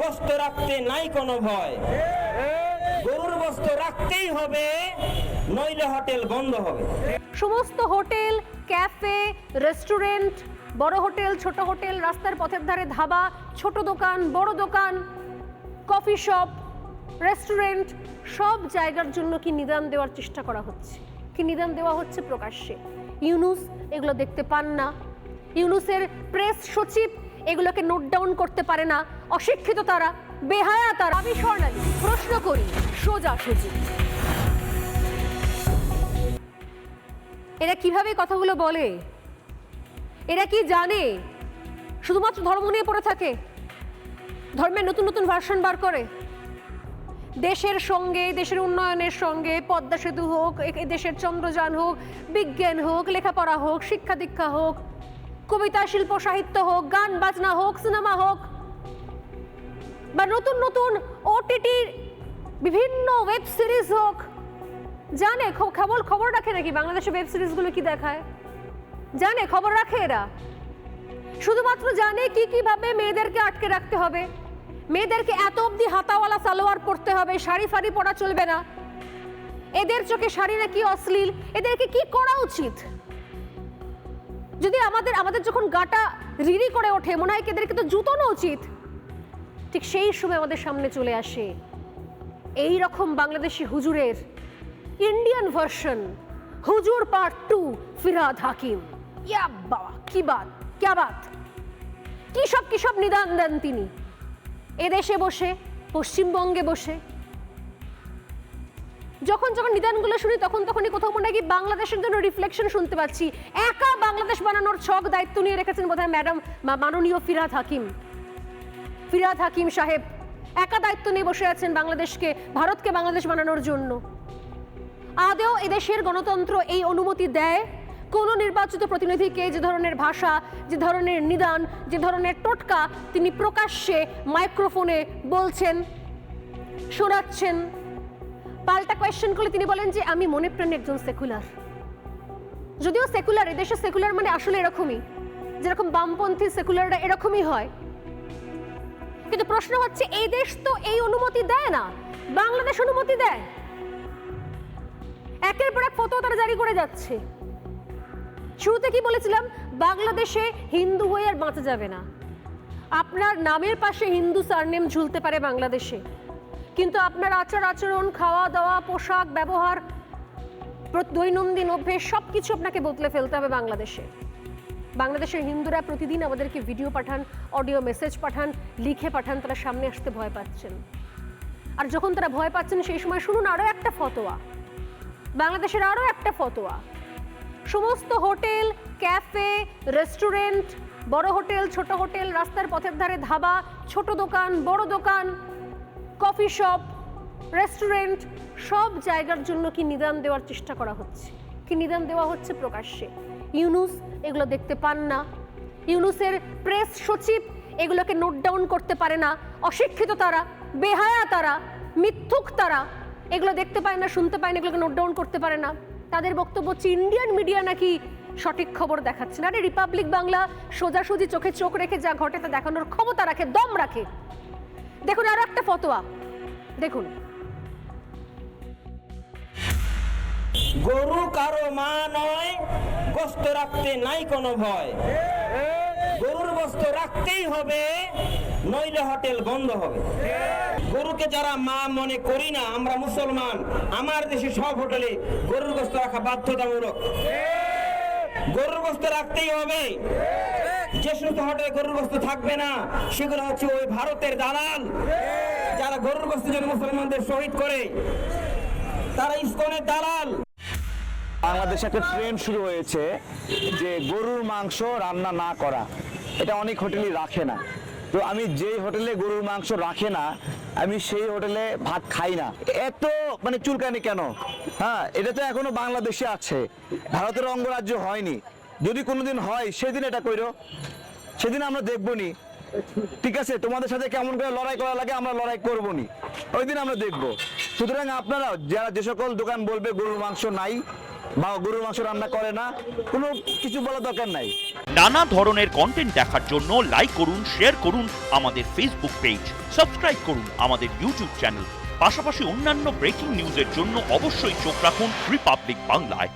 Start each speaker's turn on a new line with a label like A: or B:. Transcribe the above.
A: গোস্ত রাখতে নাই কোনো ভয়। গরুর গোস্ত রাখতেই হবে, নইলে হোটেল বন্ধ হবে।
B: সমস্ত হোটেল, ক্যাফে, রেস্টুরেন্ট, বড় হোটেল, ছোট হোটেল, রাস্তার পথের ধারে ধাবা, ছোট দোকান, বড় দোকান, কফি শপ, রেস্টুরেন্ট, সব জায়গার জন্য কি নিদান দেওয়ার চেষ্টা করা হচ্ছে? কি নিদান দেওয়া হচ্ছে প্রকাশ্যে? ইউনুস এগুলো দেখতে পান না। ইউনুসের প্রেস সচিব এগুলোকে নোট ডাউন করতে পারে না। অশিক্ষিত তারা, বেহায়া তারা। আমি স্বর্ণালী, প্রশ্ন করি, সোজা সুজি এরা কীভাবে কথাগুলো বলে? এরা কি জানে? শুধুমাত্র ধর্ম নিয়ে পড়ে থাকে। ধর্মের নতুন নতুন ভার্সন বার করে। দেশের সঙ্গে, দেশের উন্নয়নের সঙ্গে, পদ্মা সেতু হোক দেশের চন্দ্রযান হোক, বিজ্ঞান হোক, লেখাপড়া হোক, শিক্ষা দীক্ষা হোক কবিতা, শিল্প, সাহিত্য হোক, গান, বাজনা হোক, সিনেমা হোক, বা নতুন নতুন ওটিটির বিভিন্ন ওয়েব সিরিজ হোক, জানে খবর খবর রাখে নাকি বাংলাদেশের ওয়েব সিরিজগুলো কি দেখায়? জানে, খবর রাখে এরা? শুধুমাত্র জানে কি, কীভাবে মেয়েদেরকে আটকে রাখতে হবে? মেয়েদেরকে এত অবধি হাতাওয়ালা সালোয়ার পরতে হবে, শাড়ি ফাড়ি পরা চলবে না? এদের চোখে শাড়ি নাকি অশ্লীল? এদেরকে কি করা উচিত? যদি আমাদের আমাদের যখন গাটা রিরি করে ওঠে, মনে হয় এদেরকে তো জুতোনো উচিত? ঠিক সেই সময় আমাদের সামনে চলে আসে এই রকম বাংলাদেশি হুজুরের ইন্ডিয়ান ভার্সন হুজুর পার্ট টু ফিরাদ হাকিম। ইয়া বাবা, কি বাত, ক্যা বাত? কি সব কি সব নিদান দেন তিনি? এদেশে বসে, পশ্চিমবঙ্গে বসে যখন যখন নিদানগুলো শুনি, তখন তখনই কোথাও মনে কি বাংলাদেশের জন্য রিফ্লেকশন শুনতে পাচ্ছি। একা বাংলাদেশ বানানোর ছক দায়িত্ব নিয়ে রেখেছেন বোধহয় ম্যাডাম মাননীয় ফিরাদ হাকিম। ফিরাদ হাকিম সাহেব, একা দায়িত্ব নিয়ে বসে আছেন বাংলাদেশকে, ভারতকে বাংলাদেশ বানানোর জন্য। আদেও এদেশের গণতন্ত্র এই অনুমতি দেয়? কোনো নির্বাচিত প্রতিনিধিকে যে ধরনের ভাষা, যে ধরনের নিদান, যে ধরনের টোটকা তিনি প্রকাশ্যে মাইক্রোফোনে বলছেন, শোনাচ্ছেন। পাল্টা কোয়েশ্চেন করলে তিনি বলেন যে, আমি মনে প্রাণে একজন সেকুলার যদিও সেকুলার এদেশে সেকুলার মানে আসলে এরকমই। যেরকম বামপন্থী সেকুলাররা এরকমই হয়। কিন্তু প্রশ্ন হচ্ছে, এই দেশ তো এই অনুমতি দেয় না। বাংলাদেশ অনুমতি দেয়। একের পর এক ফটো তারা জারি করে যাচ্ছে। শুরুতে কি বলেছিলাম? বাংলাদেশে হিন্দু হয়ে আর বাঁচা যাবে না। আপনার নামের পাশে হিন্দু সারনেম ঝুলতে পারে বাংলাদেশে। কিন্তু আপনার আচার আচরণ খাওয়া দাওয়া পোশাক, ব্যবহার দৈনন্দিন অভ্যেস সব কিছু আপনাকে বদলে ফেলতে হবে বাংলাদেশে। বাংলাদেশের হিন্দুরা প্রতিদিন আমাদেরকে ভিডিও পাঠান, অডিও মেসেজ পাঠান, লিখে পাঠান, তারা সামনে আসতে ভয় পাচ্ছেন। আর যখন তারা ভয় পাচ্ছেন, সেই সময় শুনুন আরও একটা ফতোয়া। বাংলাদেশের আরও একটা ফতোয়া। সমস্ত হোটেল, ক্যাফে, রেস্টুরেন্ট, বড় হোটেল, ছোট হোটেল, রাস্তার পথের ধারে ধাবা, ছোট দোকান, বড় দোকান কফি শপ, রেস্টুরেন্ট, সব জায়গার জন্য কি নিদান দেওয়ার চেষ্টা করা হচ্ছে? কি নিদান দেওয়া হচ্ছে প্রকাশ্যে? ইউনুস এগুলো দেখতে পান না। ইউনুসের প্রেস সচিব এগুলোকে নোট ডাউন করতে পারে না। অশিক্ষিত তারা, বেহায়া তারা, মিথ্যুক তারা এগুলো দেখতে পায় না, শুনতে পায় না, এগুলোকে নোট ডাউন করতে পারে না। তাদের বক্তব্য হচ্ছে, ইন্ডিয়ান মিডিয়া নাকি সঠিক খবর দেখাচ্ছে না? আরে, রিপাবলিক বাংলা সোজাসুজি চোখে চোখ রেখে যা ঘটে তা দেখানোর ক্ষমতা রাখে, দম রাখে। দেখুন, আরও একটা ফতোয়া। দেখুন।
A: গরু কারও মা নয়, গোস্ত রাখতে নাই কোনো ভয়। গরুর গোস্ত রাখতেই হবে, নইলে হোটেল বন্ধ হবে। গরুকে যারা মা মনে করি না, আমরা মুসলমান, আমার দেশে সব হোটেলে গরুর গোস্ত রাখা বাধ্যতামূলক। গরুর গোস্ত রাখতেই হবে। যে সমস্ত হোটেলে গরুর গোস্ত থাকবে না, সেগুলো হচ্ছে ওই ভারতের দালাল। যারা গরুর গোস্তের জন্য মুসলমানদের শহীদ করে, তারা ইসকনের দালাল।
C: বাংলাদেশে একটা ট্রেন্ড শুরু হয়েছে যে গরুর মাংস রান্না না করা। এটা অনেক হোটেলই রাখে না। তো আমি যেই হোটেলে গরুর মাংস রাখে না, আমি সেই হোটেলে ভাত খাই না। এত মানে চুলকানি কেন? হ্যাঁ এটা তো এখনও বাংলাদেশে আছে। ভারতের অঙ্গরাজ্য হয়নি। যদি কোনোদিন হয়, সেদিন এটা কইরো। সেদিন আমরা দেখবনি। ঠিক আছে, তোমাদের সাথে কেমন করে লড়াই করা লাগে, আমরা লড়াই করব নি ওই দিন আমরা দেখব। সুতরাং আপনারা যারা যে সকল দোকান বলবে গরুর মাংস নাই বা গরুর মাংস রান্না করে না, কোনো কিছু বলার দরকার নাই।
D: নানা ধরনের কন্টেন্ট দেখার জন্য লাইক করুন শেয়ার করুন আমাদের ফেসবুক পেজ সাবস্ক্রাইব করুন আমাদের ইউটিউব চ্যানেল পাশাপাশি অন্যান্য ব্রেকিং নিউজের জন্য অবশ্যই চোখ রাখুন রিপাবলিক বাংলায়